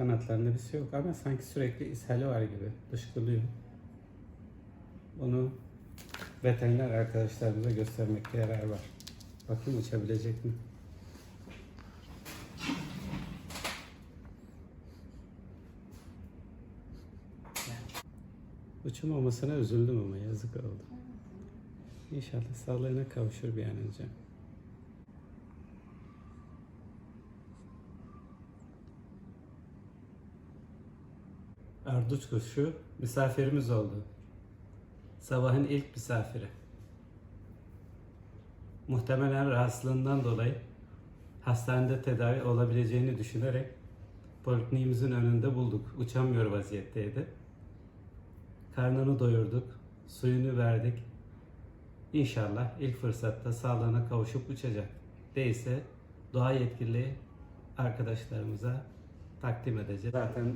Kanatlarında bir şey yok ama sanki sürekli ishali var gibi. Dışkılıyor. Bunu veteriner arkadaşlarımıza göstermekte yarar var. Bakayım uçabilecek mi? Uçamamasına üzüldüm ama yazık oldu. İnşallah sağlığına kavuşur bir an önce. Arduç kuşu misafirimiz oldu. Sabahın ilk misafiri. Muhtemelen rahatsızlığından dolayı hastanede tedavi olabileceğini düşünerek polikliniğimizin önünde bulduk. Uçamıyor vaziyetteydi. Karnını doyurduk, suyunu verdik. İnşallah ilk fırsatta sağlığına kavuşup uçacak. Değilse doğa yetkili arkadaşlarımıza takdim edeceğiz. Zaten e,